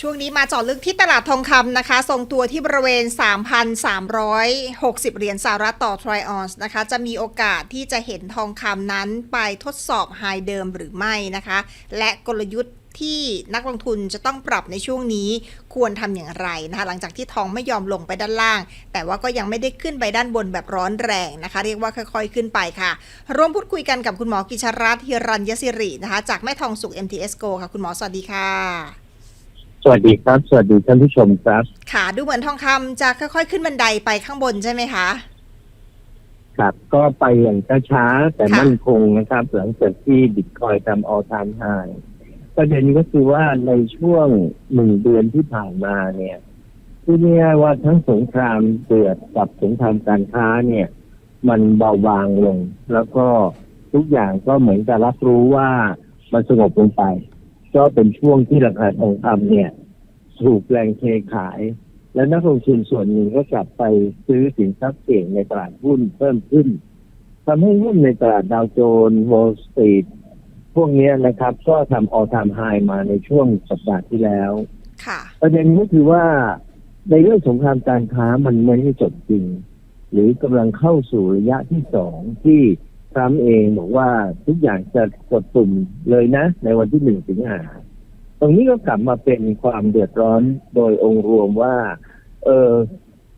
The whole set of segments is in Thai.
ช่วงนี้มาเจาะลึกที่ตลาดทองคำนะคะ ทรงตัวที่บริเวณ 3,360 เหรียญสหรัฐต่อทรอยออนซ์นะคะ จะมีโอกาสที่จะเห็นทองคำนั้นไปทดสอบไฮเดิมหรือไม่นะคะ และกลยุทธ์ที่นักลงทุนจะต้องปรับในช่วงนี้ควรทำอย่างไรนะคะ หลังจากที่ทองไม่ยอมลงไปด้านล่าง แต่ว่าก็ยังไม่ได้ขึ้นไปด้านบนแบบร้อนแรงนะคะ เรียกว่าค่อย ๆ ขึ้นไปค่ะ ร่วมพูดคุยกันกับคุณหมอกิชรัตน์ฮิรัญยศิรินะคะ จากแม่ทองสุข MTS Go ค่ะ คุณหมอสวัสดีค่ะ สวัสดีครับ สวัสดีท่านผู้ชมครับ ค่ะ ดูเหมือนทองคำจะค่อยๆ ขึ้นบันไดไปข้างบนใช่ไหมคะ ครับ ก็ไปอย่างช้าๆแต่ค่ะมั่นคงนะครับ หลังจากที่บิตคอยทำออทามไฮประเด็นก็คือว่าในช่วงหนึ่งเดือนที่ผ่านมาเนี่ยพูดง่ายๆว่าทั้งสงครามเดือดกับสงครามการค้าเนี่ย มันเบาบางลง แล้วก็ทุกอย่างก็เหมือนจะรับรู้ว่ามันสงบลงไป ก็เป็นช่วงที่ราคาทองคำเนี่ยถูกแรงเทขาย และนักลงทุนส่วนหนึ่งก็กลับไปซื้อสินทรัพย์เสี่ยงในตลาดหุ้นเพิ่มขึ้นทำให้หุ้นในตลาดดาวโจนส์วอลสตรีทพวกเนี้ยนะครับ ก็ทำออทามไฮมาในช่วงสัปดาห์ที่แล้วค่ะประเด็นก็คือว่าในเรื่องสงครามการค้ามันไม่ได้จบจริง หรือกำลังเข้าสู่ระยะที่สองที่ ทรัมป์เองบอกว่าทุกอย่างจะกดปุ่มเลยนะ ในวันที่หนึ่งสิงหาตรงนี้ก็กลับมาเป็นความเดือดร้อนโดยองค์รวมว่า เออ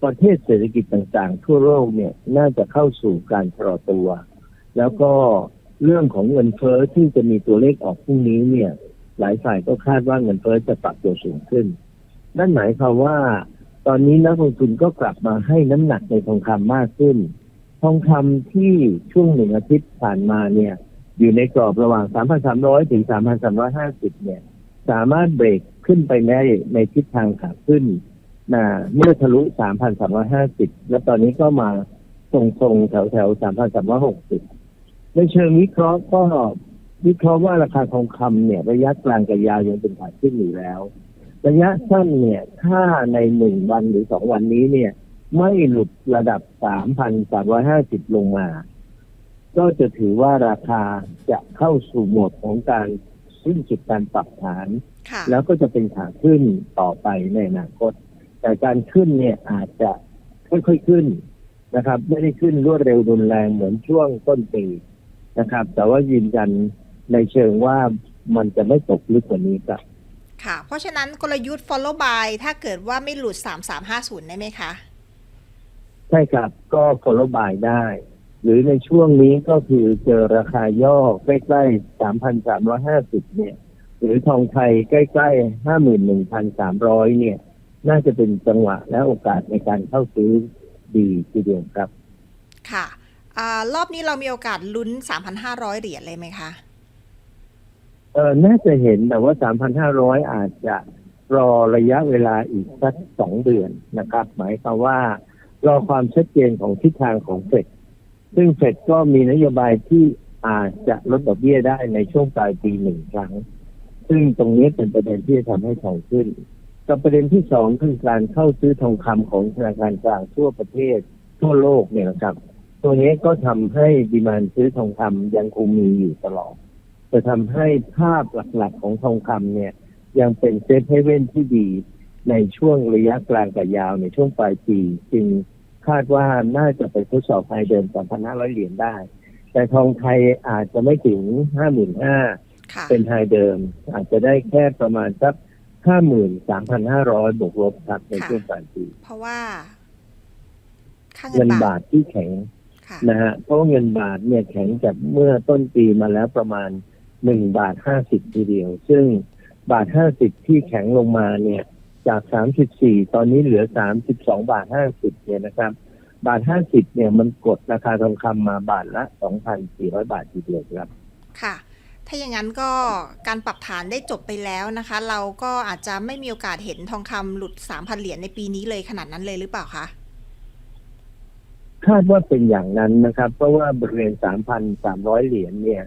ประเทศเศรษฐกิจต่างๆ ทั่วโลกเนี่ยน่าจะเข้าสู่การชะลอตัว แล้วก็เรื่องของเงินเฟ้อที่จะมีตัวเลขออกพรุ่งนี้เนี่ย หลายฝ่ายก็คาดว่าเงินเฟ้อจะปรับตัวสูงขึ้น นั่นหมายความว่า ตอนนี้นักลงทุนก็กลับมาให้น้ำหนักในทองคำมากขึ้น ทองคำที่ช่วงหนึ่งอาทิตย์ผ่านมาเนี่ย อยู่ในกรอบระหว่าง 3,300 ถึง 3,350 เนี่ย สามารถเบรกขึ้นไปได้ในทิศทางขาขึ้นนะเมื่อทะลุ 3,350 แล้วตอนนี้ก็มาทรงๆ แถวๆ 3,360 ในเชิงวิเคราะห์ก็วิเคราะห์ว่าราคาทองคำเนี่ย ระยะกลางกับยาวยังเป็นขาขึ้นอยู่แล้ว ระยะสั้นเนี่ย ถ้าในหนึ่งวันหรือสองวันนี้เนี่ย ไม่หลุดระดับ 3,350 ลงมา ก็จะถือว่าราคาจะเข้าสู่โหมดของการสิ้นสุดการปรับฐานค่ะแล้วก็จะเป็นขาขึ้นต่อไปในอนาคต แต่การขึ้นเนี่ยอาจจะค่อยๆขึ้นนะครับ ไม่ได้ขึ้นรวดเร็วรุนแรงเหมือนช่วงต้นปีนะครับ แต่ว่ายืนยันในเชิงว่ามันจะไม่ตกลึกกว่านี้ครับค่ะ เพราะฉะนั้นกลยุทธ์ follow by ถ้าเกิดว่าไม่หลุด 3350 ได้ไหมคะ ใช่ครับ ก็ follow by ได้ หรือในช่วงนี้ก็คือเจอราคาย่อใกล้ๆ3,350เนี่ย หรือทองไทยใกล้ๆ51,300เนี่ย น่าจะเป็นจังหวะและโอกาสในการเข้าซื้อดีทีเดียวครับ ค่ะอ่ารอบนี้เรามีโอกาสลุ้น 3,500 เหรียญเลยไหมคะเออน่าจะเห็นแต่ว่า 3,500 อาจจะรอระยะเวลาอีกสักสองเดือนนะครับ หมายความว่า รอความชัดเจนของทิศทางของเฟดซึ่งเฟดก็มีนโยบายที่อาจจะลดดอกเบี้ยได้ในช่วงปลายปีหนึ่งครั้ง ซึ่งตรงนี้เป็นประเด็นที่จะทำให้ทองขึ้นกับประเด็นที่สองคือการเข้าซื้อทองคำของธนาคารกลางทั่วประเทศทั่วโลกเนี่ยนะครับ ตัวนี้ก็ทำให้ดีมานซื้อทองคำยังคงมีอยู่ตลอด จะทำให้ภาพหลักๆของทองคำเนี่ย ยังเป็นเซฟเฮเว่นที่ดีในช่วงระยะกลางกับยาวในช่วงปลายปี จึง คาดว่าน่าจะไปทดสอบไฮเดิม3,500 เหรียญได้ แต่ทองไทยอาจจะไม่ถึง 55,000ค่ะเป็นไฮเดิม อาจจะได้แค่ประมาณสัก 53,500 บวกลบครับในช่วงปลายปีเพราะว่าค่าเงิเงินนบาบาททที่แข็งค่ะนะฮะเพราะว่าเงินบาทเนี่ยแข็งจากเมื่อต้นปีมาแล้วประมาณหนึ่งบาทห้าสิบทีเดียว ซึ่งบาทห้าสิบที่แข็งลงมาเนี่ย จากสามสิบสี่ตอนนี้เหลือสามสิบสองบาทห้าสิบเนี่ยนะครับ บาทห้าสิบเนี่ยมันกดราคาทองคำมาบาทละสองพันสี่ร้อยบาททีเดียวครับ ค่ะ ถ้าอย่างนั้นก็การปรับฐานได้จบไปแล้วนะคะ เราก็อาจจะไม่มีโอกาสเห็นทองคำหลุด 3,000 เหรียญในปีนี้เลยขนาดนั้นเลยหรือเปล่าคะ คาดว่าเป็นอย่างนั้นนะครับ เพราะว่าบริเวณ 3,300 เหรียญเนี่ย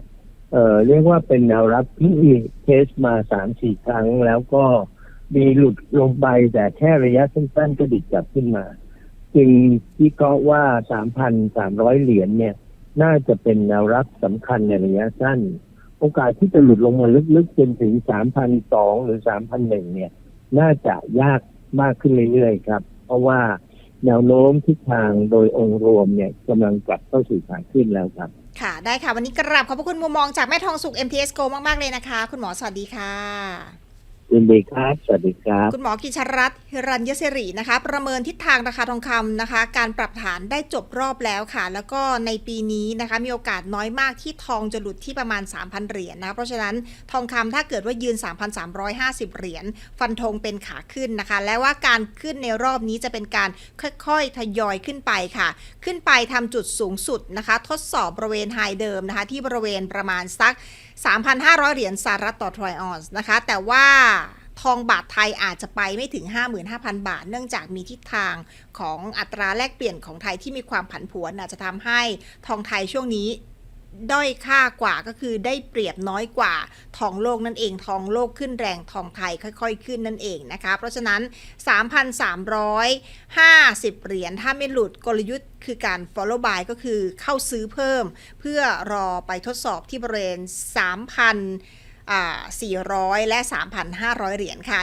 เอ่อ เรียกว่าเป็นแนวรับที่เทสมา 3-4 ครั้งแล้วก็ มีหลุดลงไปแต่แค่ระยะสั้นๆก็ดิดกลับขึ้นมา จึงวิเคราะห์ว่า 3,300 เหรียญเนี่ย น่าจะเป็นแนวรับสำคัญในระยะสั้น โอกาสที่จะหลุดลงมาลึกๆจนถึง3,200หรือ3,100เนี่ย น่าจะยากมากขึ้นเรื่อยๆครับ เพราะว่าแนวโน้มทิศทางโดยองค์รวมเนี่ยกำลังกลับเข้าสู่ขาขึ้นแล้วครับ ค่ะ ได้ค่ะ วันนี้กราบขอบพระคุณมุมมองจากแม่ทองสุก MTS Go มาก ๆ เลยนะคะ คุณหมอสวัสดีค่ะ ยินดีครับ สวัสดีครับ คุณหมอกิชรัตน์ฮิรัญยศิรินะคะ ประเมินทิศทางราคาทองคำนะคะ การปรับฐานได้จบรอบแล้วค่ะ แล้วก็ในปีนี้นะคะ มีโอกาสน้อยมากที่ทองจะหลุดที่ประมาณ 3,000 เหรียญนะ เพราะฉะนั้นทองคำถ้าเกิดว่ายืน 3,350 เหรียญ ฟันธงเป็นขาขึ้นนะคะ และว่าการขึ้นในรอบนี้จะเป็นการค่อยๆ ทยอยขึ้นไปค่ะ ขึ้นไปทำจุดสูงสุดนะคะ ทดสอบบริเวณไฮเดิมนะคะ ที่บริเวณประมาณสัก 3,500 เหรียญสหรัฐต่อทรอยออนซ์นะคะ แต่ว่า ทองบาทไทยอาจจะไปไม่ถึง 55,000 บาท เนื่องจากมีทิศทางของอัตราแลกเปลี่ยนของไทยที่มีความผันผวนอาจจะทำให้ทองไทยช่วงนี้ด้อยค่ากว่าก็คือได้เปรียบน้อยกว่าทองโลกนั่นเองทองโลกขึ้นแรงทองไทยค่อย ๆ ขึ้นนั่นเองนะคะ เพราะฉะนั้น 3,350 เหรียญถ้าไม่หลุดกลยุทธ์คือการ follow buy ก็คือเข้าซื้อเพิ่ม เพื่อรอไปทดสอบที่บริเวณ3,000 400 และ 3,500 เหรียญค่ะ